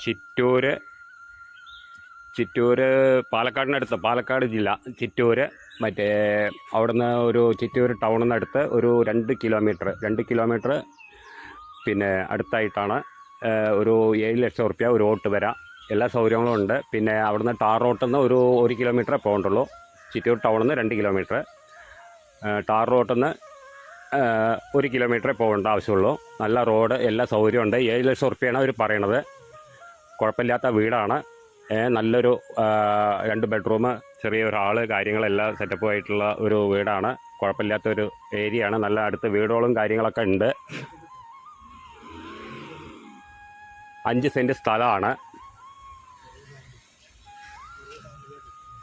ചിറ്റൂര് ചിറ്റൂര് പാലക്കാടിനടുത്ത് പാലക്കാട് ജില്ല ചിറ്റൂര് മറ്റേ അവിടുന്ന് ഒരു ചിറ്റൂർ ടൗണിൽ നിന്നടുത്ത് ഒരു രണ്ട് കിലോമീറ്റർ രണ്ട് കിലോമീറ്റർ പിന്നെ അടുത്തായിട്ടാണ് ഒരു ഏഴ് ലക്ഷം റുപ്യ ഒരു ഓട്ട് വരാം. എല്ലാ സൗകര്യങ്ങളും ഉണ്ട്. പിന്നെ അവിടുന്ന് ടാർ റോട്ടിൽ നിന്ന് ഒരു ഒരു കിലോമീറ്ററേ പോകണ്ടുള്ളൂ. ചിറ്റൂർ ടൗണിൽ നിന്ന് രണ്ട് കിലോമീറ്റർ. ടാർ റോട്ടിൽ നിന്ന് ഒരു കിലോമീറ്ററേ പോകേണ്ട ആവശ്യമുള്ളൂ. നല്ല റോഡ് എല്ലാ സൗകര്യമുണ്ട്. ഏഴ് ലക്ഷം ഉറുപ്പ്യാണ് അവർ പറയണത്. കുഴപ്പമില്ലാത്ത വീടാണ്. നല്ലൊരു രണ്ട് ബെഡ്റൂം ചെറിയൊരു ഹാൾ കാര്യങ്ങളെല്ലാം സെറ്റപ്പ് ആയിട്ടുള്ള ഒരു വീടാണ്. കുഴപ്പമില്ലാത്തൊരു ഏരിയയാണ്. നല്ല അടുത്ത് വീടുകളും കാര്യങ്ങളൊക്കെ ഉണ്ട്. അഞ്ച് സെന്റ് സ്ഥലമാണ്.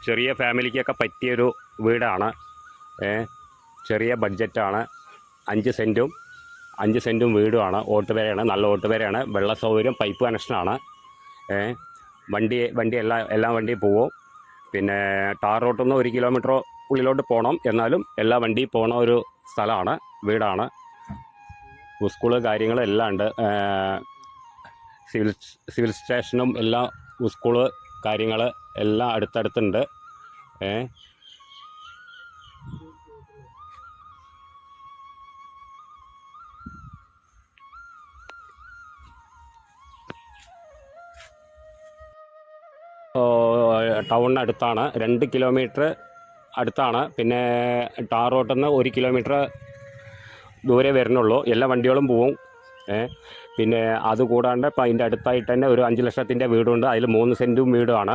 ചെറിയ ഫാമിലിക്കൊക്കെ പറ്റിയൊരു വീടാണ്. ചെറിയ ബഡ്ജറ്റാണ്. അഞ്ച് സെന്റും അഞ്ച് സെന്റും വീടുമാണ്. ഓട്ടുപേരയാണ് നല്ല ഓട്ടുപേരയാണ് വെള്ള സൗകര്യം പൈപ്പ് കണക്ഷനാണ്. വണ്ടി വണ്ടി എല്ലാ എല്ലാ വണ്ടിയും പോവും. പിന്നെ ടാർ റോട്ടിൽ നിന്ന് ഒരു കിലോമീറ്റർ ഉള്ളിലോട്ട് പോകണം എന്നാലും എല്ലാ വണ്ടിയും പോണ ഒരു സ്ഥലമാണ് വീടാണ്. സ്കൂൾ കാര്യങ്ങളെല്ലാം ഉണ്ട്. സിവിൽ സിവിൽ സ്റ്റേഷനും എല്ലാ സ്കൂൾ കാര്യങ്ങൾ എല്ലാം അടുത്തടുത്തുണ്ട്. ഏ ടൗണിനടുത്താണ്. രണ്ട് കിലോമീറ്റർ അടുത്താണ്. പിന്നെ ടാർ റോട്ടിൽ നിന്ന് ഒരു കിലോമീറ്റർ ദൂരെ വരുന്നുള്ളൂ. എല്ലാ വണ്ടികളും പോവും. പിന്നെ അതുകൂടാണ്ട് ഇപ്പം അതിന്റെ അടുത്തായിട്ട് തന്നെ ഒരു അഞ്ച് ലക്ഷത്തിന്റെ വീടുണ്ട്. അതിൽ മൂന്ന് സെന്റും വീടുമാണ്.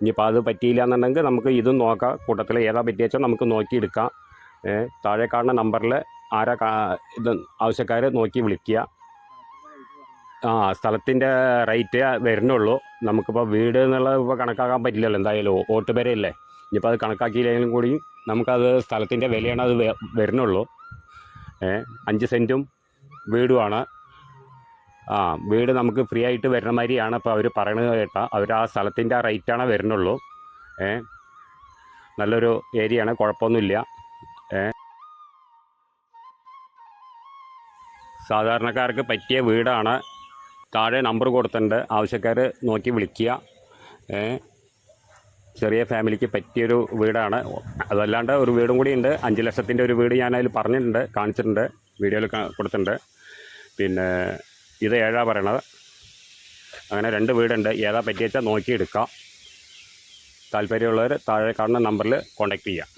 ഇനിയിപ്പോൾ അത് പറ്റിയില്ല എന്നുണ്ടെങ്കിൽ നമുക്ക് ഇതും നോക്കാം. കൂട്ടത്തിൽ ഏതാ പറ്റിയെച്ചാൽ നമുക്ക് നോക്കിയെടുക്കാം. താഴെ കാണുന്ന നമ്പറിൽ ആരാ ഇത് ആവശ്യക്കാരെ നോക്കി വിളിക്കുക. ആ സ്ഥലത്തിന്റെ റേറ്റ് വരുന്നുള്ളൂ. നമുക്കിപ്പോൾ വീട് എന്നുള്ളത് ഇപ്പോൾ കണക്കാക്കാൻ പറ്റില്ലല്ലോ. എന്തായാലും ഓട്ട് പേരയല്ലേ ഇനിയിപ്പോൾ അത് കണക്കാക്കിയില്ലെങ്കിലും കൂടി നമുക്കത് സ്ഥലത്തിന്റെ വിലയാണ് അത് വരുന്നുള്ളൂ. അഞ്ച് സെന്റും വീടുമാണ്. ആ വീട് നമുക്ക് ഫ്രീ ആയിട്ട് വരുന്ന മാതിരിയാണ് ഇപ്പോൾ അവർ പറയണത് കേട്ടാൽ അവർ ആ സ്ഥലത്തിന്റെ ആ റേറ്റാണ് വരുന്നുള്ളൂ. ഏ നല്ലൊരു ഏരിയയാണ് കുഴപ്പമൊന്നുമില്ല. ഏ സാധാരണക്കാർക്ക് പറ്റിയ വീടാണ്. താഴെ നമ്പർ കൊടുത്തിട്ടുണ്ട്. ആവശ്യക്കാർ നോക്കി വിളിക്കുക. ചെറിയ ഫാമിലിക്ക് പറ്റിയൊരു വീടാണ്. അതല്ലാണ്ട് ഒരു വീടും കൂടി ഉണ്ട്. അഞ്ച് ലക്ഷത്തിന്റെ ഒരു വീട് ഞാൻ പറഞ്ഞിട്ടുണ്ട് കാണിച്ചിട്ടുണ്ട് വീഡിയോയിൽ കൊടുത്തിട്ടുണ്ട്. പിന്നെ ഇത് ഏഴാ പറയണത്. അങ്ങനെ രണ്ട് വീടുണ്ട്. ഏതാ പറ്റിയെച്ചാൽ നോക്കിയെടുക്കാം. താല്പര്യമുള്ളവർ താഴെ കാണുന്ന നമ്പറിൽ കോൺടാക്റ്റ് ചെയ്യാം.